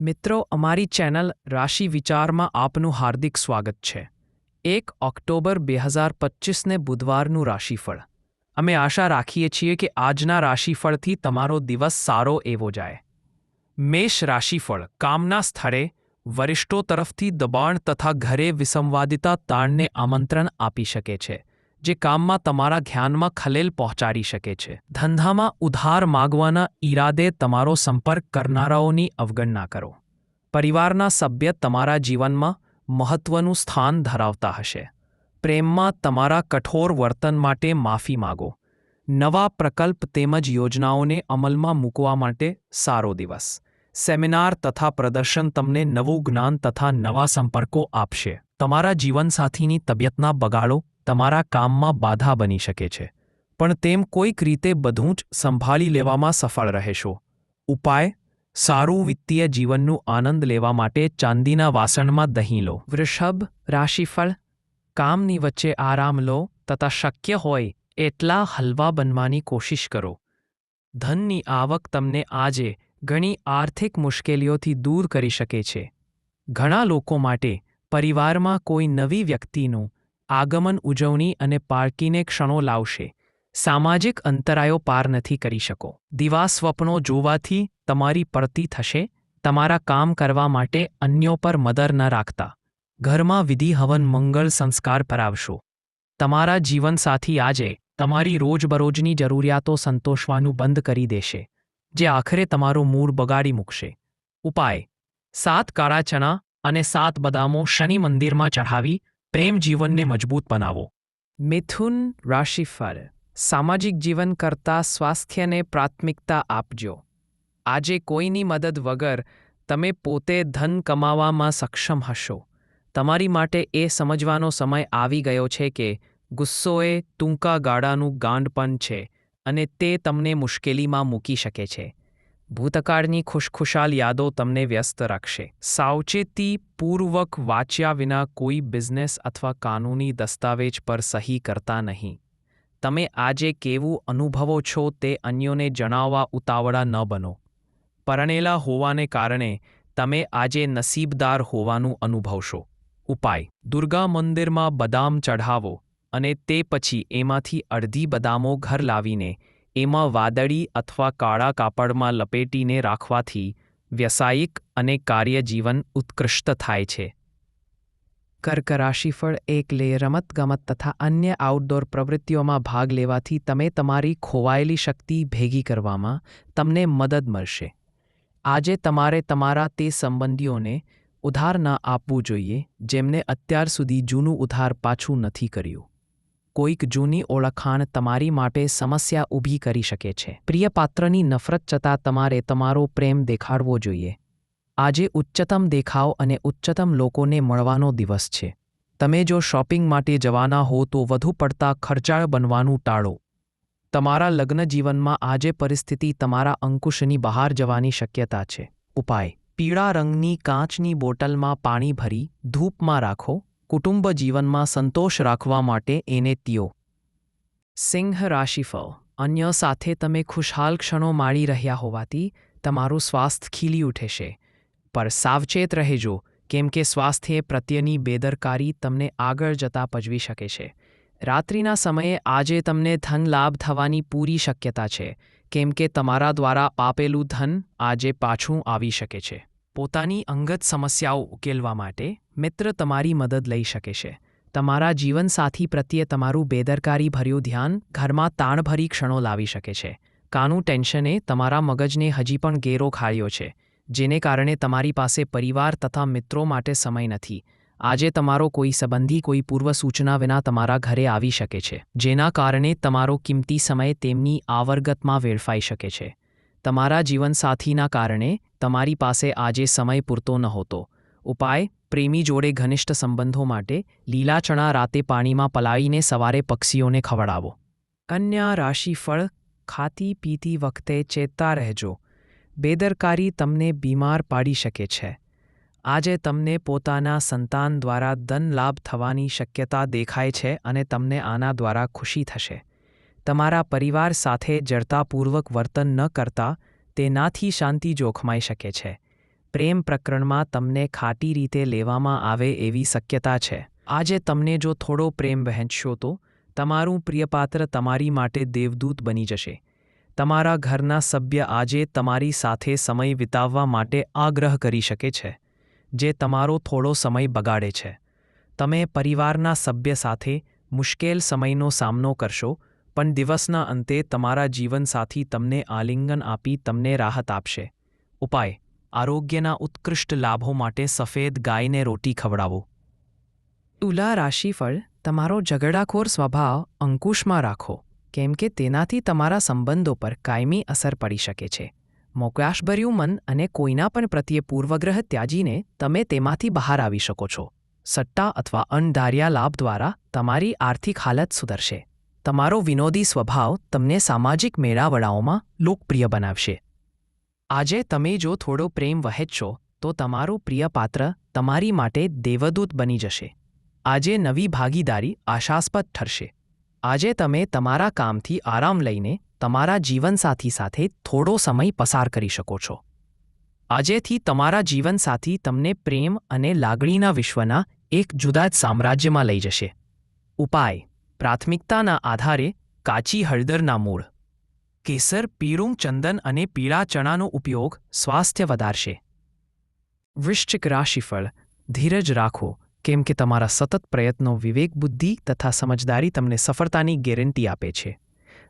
મિત્રો, અમારી ચેનલ રાશિ વિચારમાં આપનું હાર્દિક સ્વાગત છે. એક ઓક્ટોબર બે હજાર પચીસને બુધવારનું રાશિફળ. અમે આશા રાખીએ છીએ કે આજના રાશિફળથી તમારો દિવસ સારો એવો જાય. મેષ રાશિફળ, કામના સ્થળે, વરિષ્ઠો તરફથી દબાણ તથા ઘરે વિસંવાદિતા તાણને આમંત્રણ આપી શકે છે. જે કામમાં તમારા ધ્યાનમાં ખલેલ પહોંચાડી શકે છે. ધંધામાં ઉધાર માગવાના ઈરાદે તમારો સંપર્ક કરનારાઓની અવગણના કરો. પરિવારના સભ્ય તમારા જીવનમાં મહત્વનું સ્થાન ધરાવતા હશે. પ્રેમમાં તમારા કઠોર વર્તન માટે માફી માગો. નવા પ્રકલ્પ તેમજ યોજનાઓને અમલમાં મૂકવા માટે સારો દિવસ. સેમિનાર તથા પ્રદર્શન તમને નવું જ્ઞાન તથા નવા સંપર્કો આપશે. તમારા જીવનસાથીની તબિયતના બગાડો તમારા કામમાં બાધા બની શકે છે. પણ તેમ કોઈક રીતે બધું જ સંભાળી લેવામાં સફળ રહેશો. ઉપાય, સારું વિત્તીય જીવનનું આનંદ લેવા માટે ચાંદીના વાસણમાં દહીં લો. વૃષભ, રાશિફળ, કામની વચ્ચે આરામ લો, તથા શક્ય હોય એટલા હલવા બનવાની કોશિશ કરો. ધનની આવક તમને આજે ઘણી આર્થિક મુશ્કેલીઓથી દૂર કરી શકે છે. ઘણા લોકો માટે પરિવારમાં કોઈ નવી વ્યક્તિનું આગમન, ઉજવણી અને પાર્કીને ક્ષણો લાવશે. સામાજિક અંતરાયો પાર નથી કરી શકો. દિવા સ્વપ્નો જોવાથી તમારી પડતી થશે, તમારા કામ કરવા માટે અન્યો પર મદર ન રાખતા. ઘરમાં વિધિ, હવન, મંગળ, સંસ્કાર પરાવશો. તમારા જીવનસાથી આજે તમારી રોજબરોજની જરૂરિયાતો સંતોષવાનું બંધ કરી દેશે, જે આખરે તમારું મૂડ બગાડી મૂકશે. ઉપાય. સાત કાળા ચણા અને સાત બદામો શનિ મંદિરમાં ચઢાવી પ્રેમ જીવનને મજબૂત બનાવો. મિથુન રાશિફળ. સામાજિક જીવન કરતાં સ્વાસ્થ્યને પ્રાથમિકતા આપજો. આજે કોઈની મદદ વગર તમે પોતે ધન કમાવામાં સક્ષમ હશો. તમારી માટે એ સમજવાનો સમય આવી ગયો છે કે ગુસ્સોએ ટૂંકા ગાળાનું ગાંડપણ છે અને તે તમને મુશ્કેલીમાં મૂકી શકે છે. ભૂતકાળની ખુશખુશાલ યાદો તમને વ્યસ્ત રાખશે. સાવચેતી પૂર્વક વાંચ્યા વિના કોઈ બિઝનેસ અથવા કાનૂની દસ્તાવેજ પર સહી કરતા નહીં. તમે આજે કેવું અનુભવો છો તે અન્યોને જણાવવા ઉતાવળા ન બનો. પરણેલા હોવાને કારણે તમે આજે નસીબદાર હોવાનું અનુભવશો. ઉપાય. દુર્ગા મંદિરમાં બદામ ચઢાવો અને તે પછી એમાંથી અડધી બદામો ઘર લાવીને એમાં વાદળી અથવા કાળા કાપડમાં લપેટીને રાખવાથી વ્યવસાયિક અને કાર્યજીવન ઉત્કૃષ્ટ થાય છે. કર્ક રાશિફળ એકલે રમતગમત તથા અન્ય આઉટડોર પ્રવૃત્તિઓમાં ભાગ લેવાથી તમે તમારી ખોવાયેલી શક્તિ ભેગી કરવામાં તમને મદદ મળશે. આજે તમારે તમારા તે સંબંધીઓને ઉધાર ન આપવું જોઈએ, જેમને અત્યાર સુધી જૂનું ઉધાર પાછું નથી કર્યું. કોઈક જૂની ઓળખાણ તમારી માટે સમસ્યા ઊભી કરી શકે છે. પ્રિય પાત્રની નફરત છતાં તમારે તમારો પ્રેમ દેખાડવો જોઈએ. આજે ઉચ્ચતમ દેખાવ અને ઉચ્ચતમ લોકોને મળવાનો દિવસ છે. તમે જો શોપિંગ માટે જવાના હો તો વધુ પડતા ખર્ચાળ બનવાનું ટાળો. તમારા લગ્ન જીવનમાં આજે પરિસ્થિતિ તમારા અંકુશની બહાર જવાની શક્યતા છે. ઉપાય. પીળા રંગની કાચની બોટલમાં પાણી ભરી, ધૂપમાં રાખો કુટુંબ જીવનમાં સંતોષ રાખવા માટે એને ત્યો. સિંહ રાશિફળ. અન્ય સાથે તમે ખુશહાલ ક્ષણો માણી રહ્યા હોવાથી તમારું સ્વાસ્થ્ય ખીલી ઉઠે પર સાવચેત રહેજો, કેમ કે સ્વાસ્થ્ય પ્રત્યેની બેદરકારી તમને આગળ જતા પજવી શકે છે. રાત્રિના સમયે આજે તમને ધન લાભ થવાની પૂરી શક્યતા છે, કેમ કે તમારા દ્વારા આપેલું ધન આજે પાછું આવી શકે છે. પોતાની અંગત સમસ્યાઓ ઉકેલવા માટે મિત્ર તમારી મદદ લઈ શકે છે. તમારા જીવનસાથી પ્રત્યે તમારું બેદરકારી ભર્યું ધ્યાન ઘરમાં તાણભરી ક્ષણો લાવી શકે છે. કાનું ટેન્શને તમારા મગજને હજી પણ ગેરો ખાળ્યો છે, જેને કારણે તમારી પાસે પરિવાર તથા મિત્રો માટે સમય નથી. આજે તમારો કોઈ સંબંધી કોઈ પૂર્વ સૂચના વિના તમારા ઘરે આવી શકે છે, જેના કારણે તમારો કિંમતી સમય તેમની આવર્ગતમાં વેડફાઈ શકે છે. તમારા જીવનસાથીના કારણે તમારી પાસે આજે સમય પૂરતો નહોતો. ઉપાય, પ્રેમી જોડે ઘનિષ્ઠ સંબંધો માટે લીલા ચણા રાતે પાણીમાં પલાવીને સવારે પક્ષીઓને ખવડાવો. કન્યા રાશિફળ ખાતી પીતી વખતે ચેતતા રહેજો. બેદરકારી તમને બીમાર પાડી શકે છે. આજે તમને પોતાના સંતાન દ્વારા ધન લાભ થવાની શક્યતા દેખાય છે અને તમને આના દ્વારા ખુશી થશે. તમારા પરિવાર સાથે જડતાપૂર્વક વર્તન ન કરતા તેનાથી શાંતિ જોખમાઈ શકે છે. પ્રેમ પ્રકરણમાં તમને ખાટી રીતે લેવામાં આવે એવી શક્યતા છે. આજે તમને જો થોડો પ્રેમ વહેંચશો તો તમારું પ્રિયપાત્ર તમારી માટે દેવદૂત બની જશે. તમારા ઘરના સભ્ય આજે તમારી સાથે સમય વિતાવવા માટે આગ્રહ કરી શકે છે, જે તમારો થોડો સમય બગાડે છે. તમે પરિવારના સભ્ય સાથે મુશ્કેલ સમયનો સામનો કરશો પણ દિવસના અંતે તમારા જીવનસાથી તમને આલિંગન આપી તમને રાહત આપશે. ઉપાય, આરોગ્યના ઉત્કૃષ્ટ લાભો માટે સફેદ ગાયને રોટી ખવડાવો. તુલા રાશિફળ, તમારો ઝઘડાખોર સ્વભાવ અંકુશમાં રાખો, કેમ કે તેનાથી તમારા સંબંધો પર કાયમી અસર પડી શકે છે. મોકળાશભર્યું મન અને કોઈના પણ પ્રત્યે પૂર્વગ્રહ ત્યાજીને તમે તેમાંથી બહાર આવી શકો છો. સટ્ટા અથવા અણધાર્યા લાભ દ્વારા તમારી આર્થિક હાલત સુધરશે. તમારો વિનોદી સ્વભાવ તમને સામાજિક મેળાવડાઓમાં લોકપ્રિય બનાવશે. આજે તમે જો થોડો પ્રેમ વહેંચશો, તો તમારું પ્રિય પાત્ર તમારી માટે દેવદૂત બની જશે. આજે નવી ભાગીદારી આશાસ્પદ ઠરશે. આજે તમે તમારા કામથી આરામ લઈને તમારા જીવનસાથી સાથે થોડો સમય પસાર કરી શકો છો. આજેથી તમારા જીવનસાથી તમને પ્રેમ અને લાગણીના વિશ્વના એક જુદા જ સામ્રાજ્યમાં લઈ જશે. ઉપાય પ્રાથમિકતાના આધારે કાચી હળદરના મૂળ. કેસર પીળું ચંદન અને પીળા ચણાનો ઉપયોગ સ્વાસ્થ્ય વધારશે. વૃશ્ચિક રાશિફળ, ધીરજ રાખો, કેમ કે તમારા સતત પ્રયત્નો વિવેક, બુદ્ધિ તથા સમજદારી તમને સફળતાની ગેરંટી આપે છે.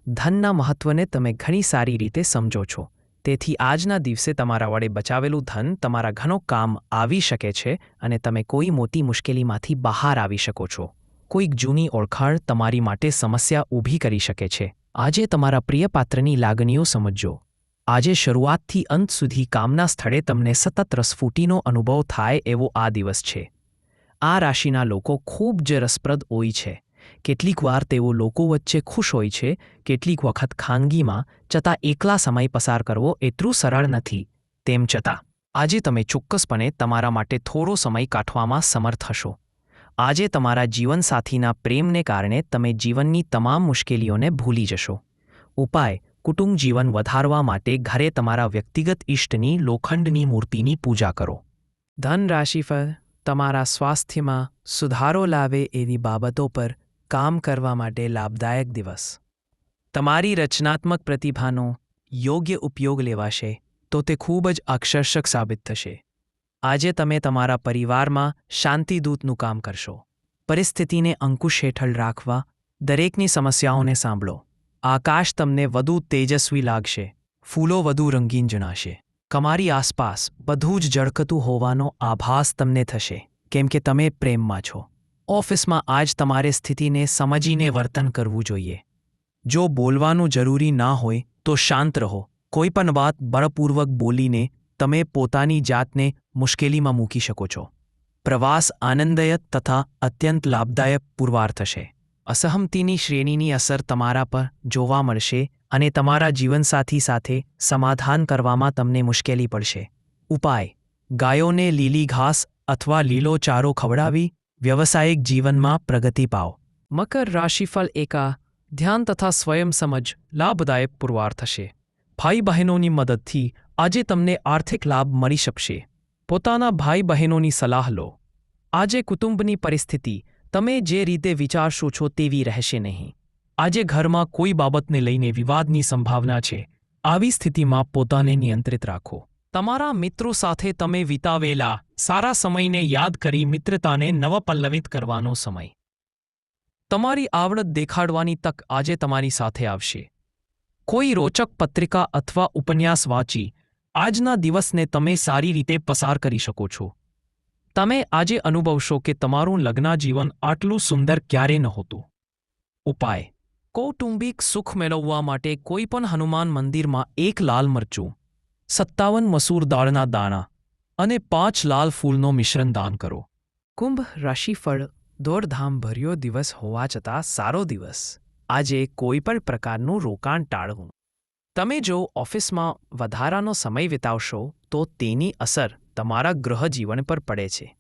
ધનના મહત્વને તમે ઘણી સારી રીતે સમજો છો. તેથી આજના દિવસે તમારા વડે બચાવેલું ધન તમારા ઘણો કામ આવી શકે છે અને તમે કોઈ મોટી મુશ્કેલીમાંથી બહાર આવી શકો છો. કોઈક જૂની ઓળખાણ તમારી માટે સમસ્યા ઊભી કરી શકે છે. આજે તમારા પ્રિય પાત્રની લાગણીઓ સમજજો. આજે શરૂઆતથી અંત સુધી કામના સ્થળે તમને સતત રસફૂટીનો અનુભવ થાય એવો આ દિવસ છે. આ રાશિના લોકો ખૂબ જ રસપ્રદ હોય છે. કેટલીક વાર તેઓ લોકો વચ્ચે ખુશ હોય છે, કેટલીક વખત ખાનગીમાં, છતાં એકલા સમય પસાર કરવો એટલું સરળ નથી. તેમ છતાં, આજે તમે ચોક્કસપણે તમારા માટે થોડો સમય કાઢવામાં સમર્થ હશો. આજે તમારા જીવનસાથીના પ્રેમને કારણે તમે જીવનની તમામ મુશ્કેલીઓને ભૂલી જશો. ઉપાય, કુટુંબ જીવન વધારવા માટે ઘરે તમારા વ્યક્તિગત ઇષ્ટની લોખંડની મૂર્તિની પૂજા કરો. ધન રાશિફળ તમારા સ્વાસ્થ્યમાં સુધારો લાવે એવી બાબતો પર કામ કરવા માટે લાભદાયક દિવસ. તમારી રચનાત્મક પ્રતિભાનો યોગ્ય ઉપયોગ લેવાશે તો તે ખૂબ જ આકર્ષક સાબિત થશે. આજે તમે તમારા પરિવારમાં શાંતિદૂતનું કામ કરશો. પરિસ્થિતિને અંકુશ હેઠળ રાખવા દરેકની સમસ્યાઓને સાંભળો. આકાશ તમને વધુ તેજસ્વી લાગશે, ફૂલો વધુ રંગીન જણાશે. તમારી આસપાસ બધું જ ઝળકતું હોવાનો આભાસ તમને થશે, કેમ કે તમે પ્રેમમાં છો. ઓફિસમાં આજ તમારે સ્થિતિને સમજીને વર્તન કરવું જોઈએ. જો બોલવાનું જરૂરી ના હોય તો શાંત રહો. કોઈ પણ વાત બળપૂર્વક બોલીને તમે પોતાની જાતને મુશ્કેલીમાં મૂકી શકો છો. પ્રવાસ આનંદદાયક તથા અત્યંત લાભદાયક પુરવાર થશે. અસહમતિની શ્રેણીની અસર તમારા પર જોવા મળશે અને તમારા જીવનસાથી સાથે સમાધાન કરવામાં તમને મુશ્કેલી પડશે. ઉપાય. ગાયોને લીલી ઘાસ અથવા લીલો ચારો ખવડાવી વ્યવસાયિક જીવનમાં પ્રગતિ પાઓ. મકર રાશિફળ એકા ધ્યાન તથા સ્વયં સમજ લાભદાયક પુરવાર થશે. ભાઈ બહેનોની મદદથી આજે તમને આર્થિક લાભ મળી શકશે. પોતાના ભાઈ બહેનોની સલાહ લો. આજે કુટુંબની પરિસ્થિતિ તમે જે રીતે વિચારશો છો તેવી રહેશે નહીં. આજે ઘરમાં કોઈ બાબતને લઈને વિવાદની સંભાવના છે. આવી સ્થિતિમાં પોતાને નિયંત્રિત રાખો. તમારા મિત્રો સાથે તમે વિતાવેલા સારા સમયને યાદ કરી મિત્રતાને નવપલ્લવિત કરવાનો સમય. તમારી આવડત દેખાડવાની તક આજે તમારી સાથે આવશે. કોઈ રોચક પત્રિકા અથવા ઉપન્યાસ વાંચી આજના દિવસને તમે સારી રીતે પસાર કરી શકો છો. તમે આજે અનુભવશો કે તમારું લગ્નજીવન આટલું સુંદર ક્યારે નહોતું. ઉપાય. કૌટુંબિક સુખ મેળવવા માટે કોઈપણ હનુમાન મંદિરમાં એક લાલ મરચું, સત્તાવન મસૂર દાળના દાણા અને પાંચ લાલ ફૂલનો મિશ્રણ દાન કરો. કુંભ રાશિફળ દોડધામ ભર્યો દિવસ હોવા છતાં સારો દિવસ. આજે કોઈ પણ પ્રકારનું રોકાણ ટાળવું. તમે જો ઓફિસમાં વધારાનો સમય વિતાવશો, તો તેની અસર તમારા ગૃહજીવન પર પડે છે.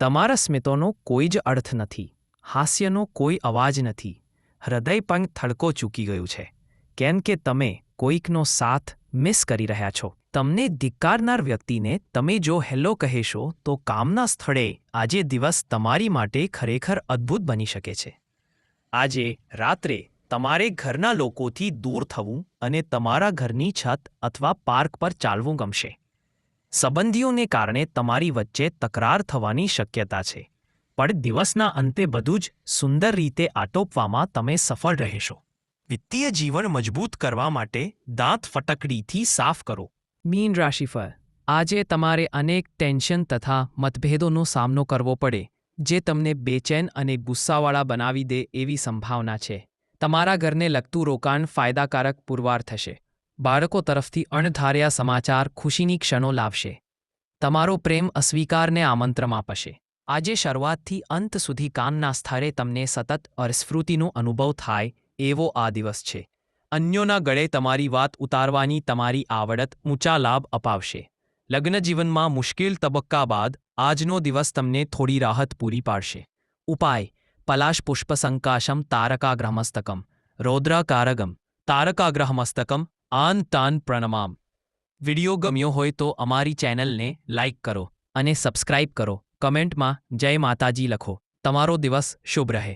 તમારા સ્મિતોનો કોઈ જ અર્થ નથી, હાસ્યનો કોઈ અવાજ નથી, હૃદય પણ થડકો ચૂકી ગયું છે. કેમ કે તમે કોઈકનો સાથ મિસ કરી રહ્યા છો. તમને ધિક્કારનાર વ્યક્તિને તમે જો હેલો કહેશો, તો કામના સ્થળે આજે દિવસ તમારી માટે ખરેખર અદ્ભુત બની શકે છે. આજે રાત્રે તમારે ઘરના લોકોથી દૂર થવું અને તમારા ઘરની છત અથવા પાર્ક પર ચાલવું ગમશે. સંબંધીઓને કારણે તમારી વચ્ચે તકરાર થવાની શક્યતા છે. પણ દિવસના અંતે બધું જ સુંદર રીતે આટોપવામાં તમે સફળ રહેશો. વિત્તીય જીવન મજબૂત કરવા માટે દાંત ફટકડીથી સાફ કરો. મીન રાશિફળ, આજે તમારે અનેક ટેન્શન તથા મતભેદોનો સામનો કરવો પડે, જે તમને બેચેન અને ગુસ્સાવાળા બનાવી દે એવી સંભાવના છે. તમારા ઘરને લગતું રોકાણ ફાયદાકારક પુરવાર થશે. બાળકો તરફથી અણધાર્યા સમાચાર ખુશીની ક્ષણો લાવશે. તમારો પ્રેમ અસ્વીકારને આમંત્રણ આપશે. આજે શરૂઆતથી અંત સુધી કામના સ્થળે તમને સતત અસ્ફૃતિનો અનુભવ થાય એવો આ દિવસ છે. અન્યોના ગળે તમારી વાત ઉતારવાની તમારી આવડત ઊંચા લાભ અપાવશે. લગ્નજીવનમાં મુશ્કેલ તબક્કા બાદ આજનો દિવસ તમને થોડી રાહત પૂરી પાડશે. ઉપાય. સંકાશમ તારકાગ્રહમસ્તકમ રૌદ્રકારગમ તારકાગ્રહમસ્તકમ આન તાન પ્રણમામ વિડિયો ગમ્યો હોય તો અમારી ચેનલને લાઇક કરો અને સબસ્ક્રાઇબ કરો કમેન્ટમાં જય માતાજી લખો તમારો દિવસ શુભ રહે